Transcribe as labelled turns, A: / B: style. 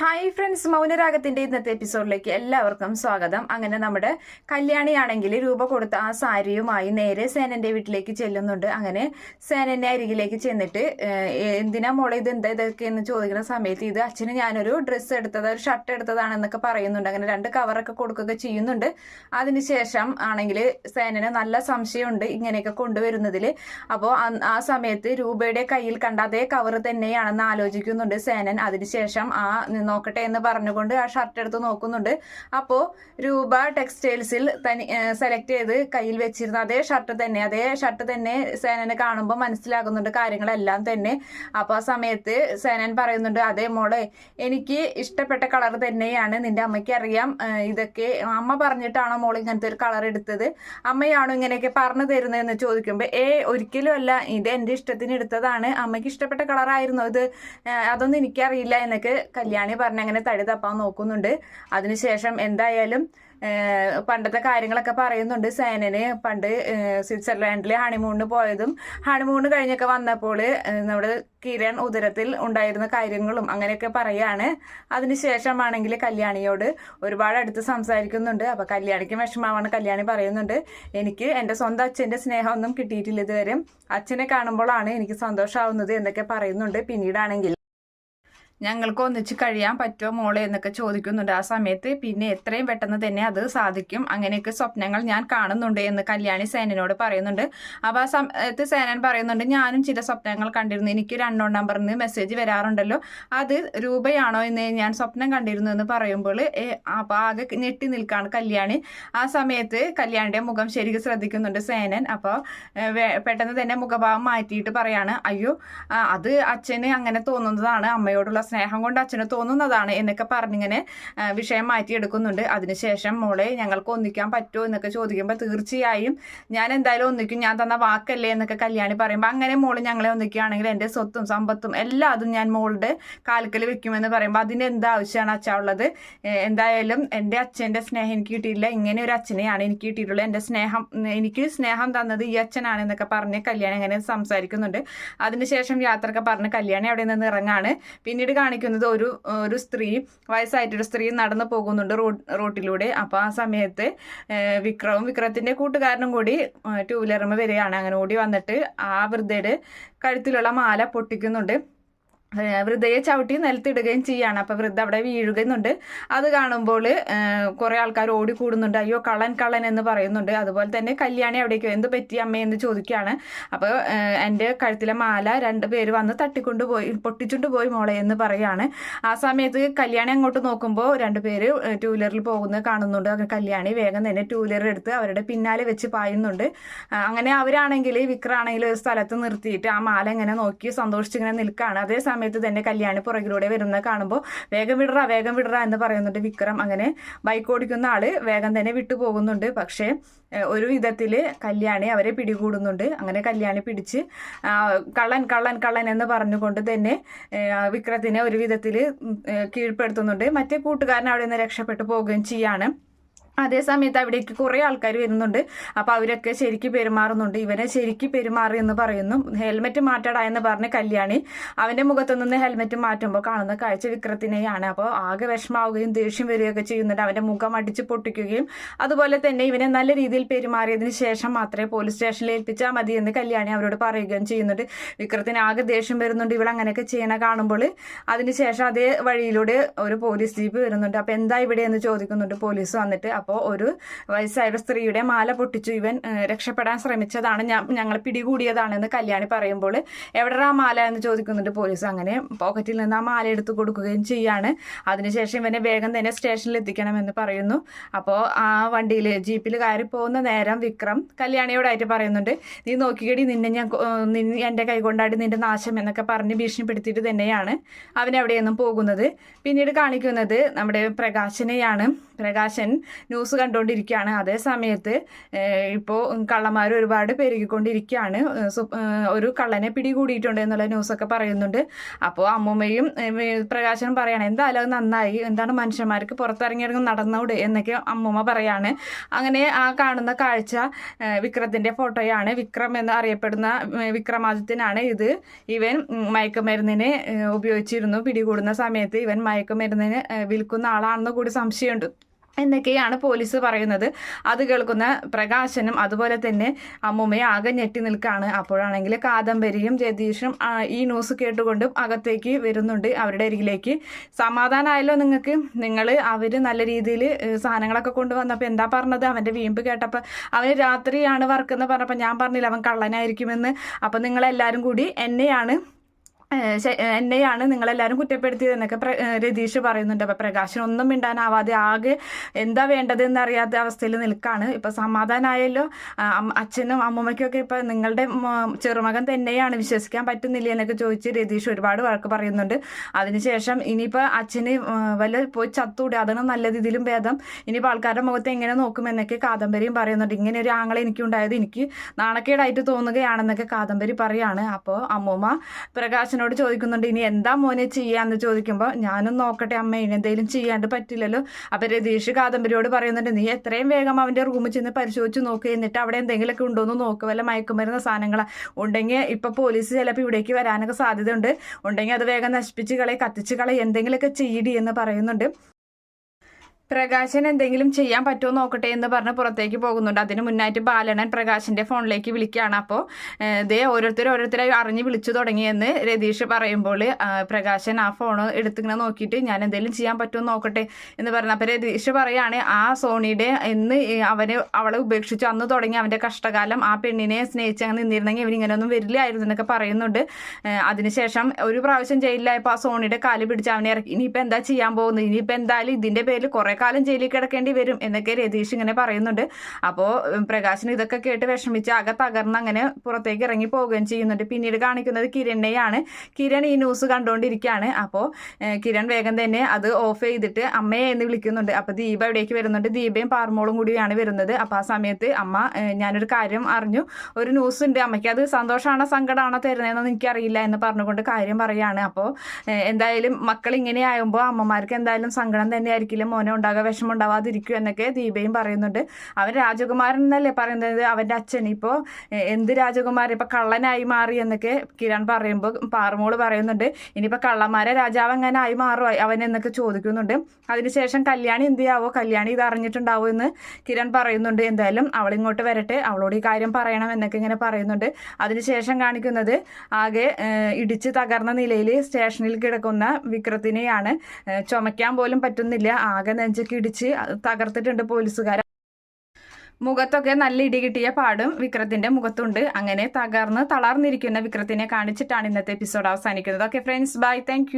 A: Hi friends മൗനരാഗത്തിന്റെ ഇന്നത്തെ എപ്പിസോഡിലേക്ക് എല്ലാവർക്കും സ്വാഗതം. അങ്ങനെ നമ്മുടെ കല്യാണിയാണെങ്കിൽ രൂപ കൊടുത്ത ആ സാരിയുമായി നേരെ സേനന്റെ വീട്ടിലേക്ക് ചെല്ലുന്നുണ്ട്. അങ്ങനെ സേനന്റെ അരികിലേക്ക് ചെന്നിട്ട് എന്തിനാ മോളെ ഇത് എന്താ ഇതൊക്കെ എന്ന് ചോദിക്കുന്ന സമയത്ത് ഇത് അച്ഛന് ഞാനൊരു ഡ്രസ്സ് എടുത്തത് ഒരു ഷർട്ട് എടുത്തതാണെന്നൊക്കെ പറയുന്നുണ്ട്. അങ്ങനെ രണ്ട് കവറൊക്കെ കൊടുക്കുകയൊക്കെ ചെയ്യുന്നുണ്ട്. അതിനുശേഷം ആണെങ്കിൽ സേനന് നല്ല സംശയമുണ്ട് ഇങ്ങനെയൊക്കെ കൊണ്ടുവരുന്നതിൽ അപ്പോൾ ആ സമയത്ത് രൂപയുടെ കയ്യിൽ കണ്ട അതേ കവർ തന്നെയാണെന്ന് ആലോചിക്കുന്നുണ്ട് സേനൻ. അതിനുശേഷം ആ നോക്കട്ടെ എന്ന് പറഞ്ഞുകൊണ്ട് ആ ഷർട്ട് എടുത്ത് നോക്കുന്നുണ്ട്. അപ്പോൾ രൂപ ടെക്സ്റ്റൈൽസിൽ തനി സെലക്ട് ചെയ്ത് കയ്യിൽ വെച്ചിരുന്ന അതേ ഷർട്ട് തന്നെ അതേ ഷർട്ട് തന്നെ സേനനെ കാണുമ്പോൾ മനസ്സിലാകുന്നുണ്ട് കാര്യങ്ങളെല്ലാം തന്നെ. അപ്പോൾ ആ സമയത്ത് സേനൻ പറയുന്നുണ്ട് അതേ മോളെ എനിക്ക് ഇഷ്ടപ്പെട്ട കളർ തന്നെയാണ്. നിന്റെ അമ്മയ്ക്ക് അറിയാം ഇതൊക്കെ അമ്മ പറഞ്ഞിട്ടാണോ മോൾ ഇങ്ങനത്തെ ഒരു കളർ എടുത്തത്? അമ്മയാണോ ഇങ്ങനെയൊക്കെ പറഞ്ഞു തരുന്നതെന്ന് ചോദിക്കുമ്പോൾ ഏ ഒരിക്കലും അല്ല. ഇത് എന്റെ ഇഷ്ടത്തിന് എടുത്തതാണ്. അമ്മയ്ക്ക് ഇഷ്ടപ്പെട്ട കളറായിരുന്നു ഇത്? അതൊന്നും എനിക്കറിയില്ല. എന്നൊക്കെ കല്യാണി പറഞ്ഞ് അങ്ങനെ തടി തപ്പാൻ നോക്കുന്നുണ്ട്. അതിനുശേഷം എന്തായാലും പണ്ടത്തെ കാര്യങ്ങളൊക്കെ പറയുന്നുണ്ട്. സേനന് പണ്ട് സ്വിറ്റ്സർലാൻഡിലെ ഹണിമൂണിന് പോയതും ഹണിമൂണ് കഴിഞ്ഞൊക്കെ വന്നപ്പോൾ നമ്മുടെ കിരൺ ഉദരത്തിൽ ഉണ്ടായിരുന്ന കാര്യങ്ങളും അങ്ങനെയൊക്കെ പറയാണ്. അതിനുശേഷമാണെങ്കിൽ കല്യാണിയോട് ഒരുപാട് അടുത്ത് സംസാരിക്കുന്നുണ്ട്. അപ്പൊ കല്യാണിക്ക് വിഷമമാണ് കല്യാണി പറയുന്നുണ്ട്. എനിക്ക് എന്റെ സ്വന്തം അച്ഛന്റെ സ്നേഹമൊന്നും കിട്ടിയിട്ടില്ല ഇതുവരെ. അച്ഛനെ കാണുമ്പോഴാണ് എനിക്ക് സന്തോഷമാവുന്നത് എന്നൊക്കെ പറയുന്നുണ്ട്. പിന്നീടാണെങ്കിൽ ഞങ്ങൾക്ക് ഒന്നിച്ച് കഴിയാൻ പറ്റുമോ മോളെ എന്നൊക്കെ ചോദിക്കുന്നുണ്ട് ആ സമയത്ത്. പിന്നെ എത്രയും പെട്ടെന്ന് തന്നെ അത് സാധിക്കും. അങ്ങനെയൊക്കെ സ്വപ്നങ്ങൾ ഞാൻ കാണുന്നുണ്ട് എന്ന് കല്യാണി സേനനോട് പറയുന്നുണ്ട്. അപ്പോൾ ആ സമയത്ത് സേനൻ പറയുന്നുണ്ട് ഞാനും ചില സ്വപ്നങ്ങൾ കണ്ടിരുന്നു. എനിക്ക് രണ്ടോ നമ്പറിൽ നിന്ന് മെസ്സേജ് വരാറുണ്ടല്ലോ. അത് രൂപയാണോ എന്ന് ഞാൻ സ്വപ്നം കണ്ടിരുന്നു എന്ന് പറയുമ്പോൾ അപ്പോൾ ആകെ ഞെട്ടി നിൽക്കുകയാണ് കല്യാണി. ആ സമയത്ത് കല്യാണിയുടെ മുഖം ശരിക്കും ശ്രദ്ധിക്കുന്നുണ്ട് സേനൻ. അപ്പോൾ പെട്ടെന്ന് തന്നെ മുഖഭാവം മാറ്റിയിട്ട് പറയാണ് അയ്യോ അത് അച്ഛന് അങ്ങനെ തോന്നുന്നതാണ്. അമ്മയോടുള്ള സ്നേഹം കൊണ്ട് അച്ഛന് തോന്നുന്നതാണ് എന്നൊക്കെ പറഞ്ഞിങ്ങനെ വിഷയം മാറ്റിയെടുക്കുന്നുണ്ട്. അതിനുശേഷം മോളെ ഞങ്ങൾക്ക് ഒന്നിക്കാൻ പറ്റുമോ? എന്നൊക്കെ ചോദിക്കുമ്പോൾ തീർച്ചയായും ഞാൻ എന്തായാലും ഒന്നിക്കും. ഞാൻ തന്ന വാക്കല്ലേ എന്നൊക്കെ കല്യാണി പറയുമ്പോൾ അങ്ങനെ മോൾ ഞങ്ങളെ ഒന്നിക്കുകയാണെങ്കിൽ എന്റെ സ്വത്തും സമ്പത്തും എല്ലാം അതും ഞാൻ മോളുടെ കാൽക്കൽ വെക്കുമെന്ന് പറയുമ്പോൾ അതിന് എന്ത് ആവശ്യമാണ് അച്ഛാ ഉള്ളത്? എന്തായാലും എന്റെ അച്ഛന്റെ സ്നേഹം എനിക്ക് കിട്ടിയിട്ടില്ല. ഇങ്ങനെ ഒരു അച്ഛനെയാണ് എനിക്ക് കിട്ടിയിട്ടുള്ളത്. എന്റെ സ്നേഹം എനിക്ക് സ്നേഹം തന്നത് ഈ അച്ഛനാണ് എന്നൊക്കെ പറഞ്ഞ് കല്യാണി അങ്ങനെ സംസാരിക്കുന്നുണ്ട്. അതിനുശേഷം യാത്രയൊക്കെ പറഞ്ഞ് കല്യാണി അവിടെ നിന്ന് ഇറങ്ങാണ്. പിന്നീട് കാണിക്കുന്നത് ഒരു ഒരു സ്ത്രീ വയസ്സായിട്ടൊരു സ്ത്രീ നടന്നു പോകുന്നുണ്ട് റോട്ടിലൂടെ. അപ്പോൾ ആ സമയത്ത് വിക്രവും വിക്രത്തിന്റെ കൂട്ടുകാരനും കൂടി ടൂ വീലറുമ്പോൾ വരികയാണ്. അങ്ങനെ ഓടി വന്നിട്ട് ആ വൃദ്ധയുടെ കഴുത്തിലുള്ള മാല പൊട്ടിക്കുന്നുണ്ട്. വൃദ്ധയെ ചവിട്ടി നിലത്തിടുകയും ചെയ്യാണ്. അപ്പോൾ വൃദ്ധ അവിടെ വീഴുകയുന്നുണ്ട് അത് കാണുമ്പോൾ കുറേ ആൾക്കാർ ഓടിക്കൂടുന്നുണ്ട് അയ്യോ കള്ളൻ കള്ളൻ എന്ന് പറയുന്നുണ്ട്. അതുപോലെ തന്നെ കല്യാണി അവിടേക്ക് എന്ത് പറ്റി അമ്മ എന്ന് ചോദിക്കുകയാണ്. അപ്പോൾ എന്റെ കഴുത്തിലെ മാല രണ്ട് പേര് വന്ന് തട്ടിക്കൊണ്ട് പോയി പൊട്ടിച്ചുകൊണ്ട് പോയി മോളെ എന്ന് പറയാണ്. ആ സമയത്ത് കല്യാണി അങ്ങോട്ട് നോക്കുമ്പോൾ രണ്ട് പേര് ടൂ വീലറിൽ പോകുന്നത് കാണുന്നുണ്ട്. അങ്ങനെ കല്യാണി വേഗം തന്നെ ടൂ വീലർ എടുത്ത് അവരുടെ പിന്നാലെ വെച്ച് പായുന്നുണ്ട്. അങ്ങനെ അവരാണെങ്കിൽ വിക്രാണെങ്കിൽ ഒരു സ്ഥലത്ത് നിർത്തിയിട്ട് ആ മാല ഇങ്ങനെ നോക്കി സന്തോഷിച്ചിങ്ങനെ നിൽക്കുകയാണ് അതേ സമയത്ത് തന്നെ കല്യാണി പുറകിലൂടെ വരുന്ന കാണുമ്പോൾ വേഗം വിടറ വേഗം വിടറ എന്ന് പറയുന്നുണ്ട് വിക്രം. അങ്ങനെ ബൈക്ക് ഓടിക്കുന്ന ആൾ വേഗം തന്നെ വിട്ടുപോകുന്നുണ്ട് പക്ഷേ ഒരു വിധത്തിൽ കല്യാണി അവരെ പിടികൂടുന്നുണ്ട്. അങ്ങനെ കല്യാണി പിടിച്ച് കള്ളൻ കള്ളൻ കള്ളൻ എന്ന് പറഞ്ഞുകൊണ്ട് തന്നെ വിക്രത്തിനെ ഒരു വിധത്തിൽ കീഴ്പ്പെടുത്തുന്നുണ്ട്. മറ്റേ കൂട്ടുകാരൻ അവിടെ നിന്ന് രക്ഷപ്പെട്ടു പോവുകയും ചെയ്യാണ്. അതേ സമയത്ത് അവിടേക്ക് കുറേ ആൾക്കാർ വരുന്നുണ്ട്. അപ്പോൾ അവരൊക്കെ ശരിക്ക് പെരുമാറുന്നുണ്ട്. ഇവനെ ശരിക്ക് പെരുമാറി എന്ന് പറയുന്നു. ഹെൽമെറ്റ് മാറ്റടാ എന്ന് പറഞ്ഞ് കല്യാണി അവന്റെ മുഖത്തു നിന്ന് ഹെൽമെറ്റ് മാറ്റുമ്പോൾ കാണുന്ന കാഴ്ച വിക്രത്തിനെയാണ്. അപ്പോൾ ആകെ വിഷമാവുകയും ദേഷ്യം വരികയൊക്കെ ചെയ്യുന്നുണ്ട്. അവന്റെ മുഖം അടിച്ച് പൊട്ടിക്കുകയും അതുപോലെ തന്നെ ഇവനെ നല്ല രീതിയിൽ പെരുമാറിയതിന് ശേഷം മാത്രമേ പോലീസ് സ്റ്റേഷനിൽ ഏൽപ്പിച്ചാൽ മതി എന്ന് കല്യാണി അവരോട് പറയുകയും ചെയ്യുന്നുണ്ട്. വിക്രത്തിന് ആകെ ദേഷ്യം വരുന്നുണ്ട്. ഇവിടെ അങ്ങനെയൊക്കെ ചെയ്യണ കാണുമ്പോൾ അതിനുശേഷം അതേ വഴിയിലൂടെ ഒരു പോലീസ് ജീപ്പ് വരുന്നുണ്ട്. അപ്പോൾ എന്താ ഇവിടെ എന്ന് ചോദിക്കുന്നുണ്ട്. പോലീസ് വന്നിട്ട് അപ്പോൾ ഒരു വയസ്സായ സ്ത്രീയുടെ മാല പൊട്ടിച്ചു. ഇവൻ രക്ഷപ്പെടാൻ ശ്രമിച്ചതാണ്. ഞങ്ങൾ പിടികൂടിയതാണെന്ന് കല്യാണി പറയുമ്പോൾ എവിടെ ആ മാല എന്ന് ചോദിക്കുന്നുണ്ട് പോലീസ്. അങ്ങനെ പോക്കറ്റിൽ നിന്ന് ആ മാല എടുത്തു കൊടുക്കുകയും ചെയ്യാണ്. അതിനുശേഷം ഇവനെ വേഗം തന്നെ സ്റ്റേഷനിൽ എത്തിക്കണമെന്ന് പറയുന്നു. അപ്പോൾ ആ വണ്ടിയിൽ ജീപ്പിൽ കയറി പോകുന്ന നേരം വിക്രം കല്യാണിയോടായിട്ട് പറയുന്നുണ്ട് നീ നോക്കിക്കടി നിന്നെ ഞാൻ എന്റെ കൈ കൊണ്ടാടി നിന്റെ നാശം എന്നൊക്കെ പറഞ്ഞ് ഭീഷണിപ്പെടുത്തിയിട്ട് തന്നെയാണ് അവൻ എവിടെയൊന്നും പോകുന്നത്. പിന്നീട് കാണിക്കുന്നത് നമ്മുടെ പ്രകാശനെയാണ്. പ്രകാശൻ ന്യൂസ് കണ്ടുകൊണ്ടിരിക്കുകയാണ് അതേ സമയത്ത് ഇപ്പോൾ കള്ളന്മാർ ഒരുപാട് പെരുകിക്കൊണ്ടിരിക്കുകയാണ് ഒരു കള്ളനെ പിടികൂടിയിട്ടുണ്ട് എന്നുള്ള ന്യൂസൊക്കെ പറയുന്നുണ്ട്. അപ്പോൾ അമ്മൂമ്മയും പ്രകാശനും പറയാണ് എന്തായാലും അത് നന്നായി. എന്താണ് മനുഷ്യന്മാർക്ക് പുറത്തിറങ്ങിയിറങ്ങി നടന്നൂടെ? എന്നൊക്കെ അമ്മൂമ്മ പറയാണ്. അങ്ങനെ ആ കാണുന്ന കാഴ്ച വിക്രത്തിന്റെ ഫോട്ടോയാണ്. വിക്രം എന്ന് അറിയപ്പെടുന്ന വിക്രമാദിത്യനാണ് ഇത്. ഇവൻ മയക്കുമരുന്നിനെ ഉപയോഗിച്ചിരുന്നു. പിടികൂടുന്ന സമയത്ത് ഇവൻ മയക്കുമരുന്നിന് വിൽക്കുന്ന ആളാണെന്ന് കൂടി സംശയമുണ്ട്. എന്നൊക്കെയാണ് പോലീസ് പറയുന്നത്. അത് കേൾക്കുന്ന പ്രകാശനും അതുപോലെ തന്നെ അമ്മുമ്മയെ ആകെ ഞെട്ടി നിൽക്കുകയാണ് അപ്പോഴാണെങ്കിൽ കാദംബരിയും ജഗദീഷും ഈ ന്യൂസ് കേട്ടുകൊണ്ടും അകത്തേക്ക് വരുന്നുണ്ട് അവരുടെ അരികിലേക്ക്. സമാധാനമായല്ലോ നിങ്ങൾക്ക്? നിങ്ങൾ അവർ നല്ല രീതിയിൽ സാധനങ്ങളൊക്കെ കൊണ്ടുവന്നപ്പോൾ എന്താ പറഞ്ഞത്? അവന്റെ വീമ്പ് കേട്ടപ്പോൾ അവന് രാത്രിയാണ് വർക്ക് എന്ന് പറഞ്ഞപ്പോൾ ഞാൻ പറഞ്ഞില്ല അവൻ കള്ളനായിരിക്കുമെന്ന്. അപ്പം നിങ്ങളെല്ലാവരും കൂടി എന്നെയാണ് എന്നെയാണ് നിങ്ങളെല്ലാവരും കുറ്റപ്പെടുത്തിയത് എന്നൊക്കെ പ്ര- രതീഷ് പറയുന്നുണ്ട്. അപ്പം പ്രകാശൻ ഒന്നും മിണ്ടാനാവാതെ ആകെ എന്താ വേണ്ടത് എന്നറിയാത്ത അവസ്ഥയിൽ നിൽക്കാണ്. ഇപ്പം സമാധാനമായല്ലോ അച്ഛനും അമ്മൂമ്മയ്ക്കൊക്കെ ഇപ്പം നിങ്ങളുടെ ചെറുമകൻ തന്നെയാണ് വിശ്വസിക്കാൻ പറ്റുന്നില്ല എന്നൊക്കെ ചോദിച്ച് രതീഷ് ഒരുപാട് വഴക്ക് പറയുന്നുണ്ട്. അതിനുശേഷം ഇനിയിപ്പോൾ അച്ഛന് വല്ല പോയി ചത്തൂടെ. അതാണ് നല്ല രീതിയിലും ഭേദം. ഇനിയിപ്പോൾ ആൾക്കാരുടെ മുഖത്ത് എങ്ങനെ നോക്കുമെന്നൊക്കെ കാദംബരിയും പറയുന്നുണ്ട്. ഇങ്ങനെ ഒരു ആങ്ങളെ എനിക്കുണ്ടായത് എനിക്ക് നാണക്കേടായിട്ട് തോന്നുകയാണെന്നൊക്കെ കാദംബരി പറയാണ്. അപ്പോൾ അമ്മൂമ്മ പ്രകാശനോട് ചോദിക്കുന്നുണ്ട് ഇനി എന്താ മോനെ ചെയ്യാന്ന്? ചോദിക്കുമ്പോൾ ഞാനും നോക്കട്ടെ അമ്മ ഇനി എന്തെങ്കിലും ചെയ്യാണ്ട് പറ്റില്ലല്ലോ. അപ്പൊ രതീഷ് കാദംബരിയോട് പറയുന്നുണ്ട് നീ എത്രയും വേഗം അവന്റെ റൂമിൽ ചെന്ന് പരിശോധിച്ച് നോക്കുക എന്നിട്ട് അവിടെ എന്തെങ്കിലുമൊക്കെ ഉണ്ടോ എന്ന് നോക്കുക വല്ല മയക്കുമരുന്ന സാധനങ്ങളാ. ഉണ്ടെങ്കിൽ ഇപ്പൊ പോലീസ് ചിലപ്പോൾ ഇവിടേക്ക് വരാനൊക്കെ സാധ്യതയുണ്ട്. ഉണ്ടെങ്കിൽ അത് വേഗം നശിപ്പിച്ച് കളയും കത്തിച്ച് കളയും എന്തെങ്കിലുമൊക്കെ ചെയ്യടി എന്ന് പറയുന്നുണ്ട്. പ്രകാശൻ എന്തെങ്കിലും ചെയ്യാൻ പറ്റുമോ നോക്കട്ടെ എന്ന് പറഞ്ഞ് പുറത്തേക്ക് പോകുന്നുണ്ട്. അതിന് മുന്നായിട്ട് ബാലണൻ പ്രകാശന്റെ ഫോണിലേക്ക് വിളിക്കുകയാണ്. അപ്പോൾ ഇതേ ഓരോരുത്തർ ഓരോരുത്തരായി അറിഞ്ഞ് വിളിച്ചു തുടങ്ങിയെന്ന് രതീഷ് പറയുമ്പോൾ പ്രകാശൻ ആ ഫോൺ എടുത്തിങ്ങനെ നോക്കിയിട്ട് ഞാൻ എന്തെങ്കിലും ചെയ്യാൻ പറ്റുമോ നോക്കട്ടെ എന്ന് പറഞ്ഞു. അപ്പോൾ രതീഷ് പറയുകയാണ് ആ സോണിയുടെ എന്ന് അവനെ അവളെ ഉപേക്ഷിച്ചു അന്ന് തുടങ്ങി അവന്റെ കഷ്ടകാലം ആ പെണ്ണിനെ സ്നേഹിച്ച് അങ്ങ് നിന്നിരുന്നെങ്കിൽ ഇവനിങ്ങനെയൊന്നും വരില്ലായിരുന്നു എന്നൊക്കെ പറയുന്നുണ്ട്. അതിനുശേഷം ഒരു പ്രാവശ്യം ജയിലിലായപ്പോൾ ആ സോണിയുടെ കാൽ പിടിച്ച് അവനെ ഇറക്കി. ഇനിയിപ്പോൾ എന്താ ചെയ്യാൻ പോകുന്നത്? ഇനിയിപ്പോൾ എന്തായാലും ഇതിന്റെ പേരിൽ കുറെ കാലം ജയിലിൽ കിടക്കേണ്ടി വരും എന്നൊക്കെ രതീഷ് ഇങ്ങനെ പറയുന്നുണ്ട്. അപ്പോൾ പ്രകാശിന് ഇതൊക്കെ കേട്ട് വിഷമിച്ച് ആകെ തകർന്ന് അങ്ങനെ പുറത്തേക്ക് ഇറങ്ങി പോവുകയും ചെയ്യുന്നുണ്ട്. പിന്നീട് കാണിക്കുന്നത് കിരണിനെയാണ്. കിരൺ ഈ ന്യൂസ് കണ്ടുകൊണ്ടിരിക്കുകയാണ് അപ്പോൾ കിരൺ വേഗം തന്നെ അത് ഓഫ് ചെയ്തിട്ട് അമ്മയെ എന്ന് വിളിക്കുന്നുണ്ട്. അപ്പോൾ ദീപ ഇവിടേക്ക് വരുന്നുണ്ട്. ദീപയും പാർമോളും കൂടിയാണ് വരുന്നത്. അപ്പോൾ ആ സമയത്ത് അമ്മ ഞാനൊരു കാര്യം അറിഞ്ഞു. ഒരു ന്യൂസ് ഉണ്ട്. അമ്മയ്ക്ക് അത് സന്തോഷമാണോ സങ്കടമാണോ തരുന്നതെന്ന് എനിക്കറിയില്ല എന്ന് പറഞ്ഞുകൊണ്ട് കാര്യം പറയാണ്. അപ്പോൾ എന്തായാലും മക്കൾ ഇങ്ങനെ ആകുമ്പോൾ അമ്മമാർക്ക് എന്തായാലും സങ്കടം തന്നെ ആയിരിക്കില്ല മോനെ വിഷമം ഉണ്ടാവാതിരിക്കും എന്നൊക്കെ ദീപയും പറയുന്നുണ്ട്. അവൻ രാജകുമാരൻ എന്നല്ലേ പറയുന്നത്? അവന്റെ അച്ഛൻ ഇപ്പോൾ എന്ത് രാജകുമാരൻ? ഇപ്പോൾ കള്ളനായി മാറി എന്നൊക്കെ കിരൺ പറയുമ്പോൾ പാറമോൾ പറയുന്നുണ്ട്. ഇനിയിപ്പോൾ കള്ളന്മാരെ രാജാവ് എങ്ങനെ ആയി മാറുമോ അവൻ എന്നൊക്കെ ചോദിക്കുന്നുണ്ട്. അതിനുശേഷം കല്യാണി എന്ത് ചെയ്യാവോ? കല്യാണി ഇത് അറിഞ്ഞിട്ടുണ്ടാവോ എന്ന് കിരൺ പറയുന്നുണ്ട്. എന്തായാലും അവൾ ഇങ്ങോട്ട് വരട്ടെ അവളോട് ഈ കാര്യം പറയണം എന്നൊക്കെ ഇങ്ങനെ പറയുന്നുണ്ട്. അതിനുശേഷം കാണിക്കുന്നത് ആകെ ഇടിച്ച് തകർന്ന നിലയിൽ സ്റ്റേഷനിൽ കിടക്കുന്ന വിക്രത്തിനെയാണ്. ചുമയ്ക്കാൻ പോലും പറ്റുന്നില്ല. ആകെ നെഞ്ചൊക്കെ ഇടിച്ച് തകർത്തിട്ടുണ്ട് പോലീസുകാർ മുഖത്തൊക്കെ നല്ല ഇടി കിട്ടിയ പാടും വിക്രത്തിന്റെ മുഖത്തുണ്ട്. അങ്ങനെ തകർന്ന് തളർന്നിരിക്കുന്ന വിക്രത്തിനെ കാണിച്ചിട്ടാണ് ഇന്നത്തെ എപ്പിസോഡ് അവസാനിക്കുന്നത്. Okay friends bye thank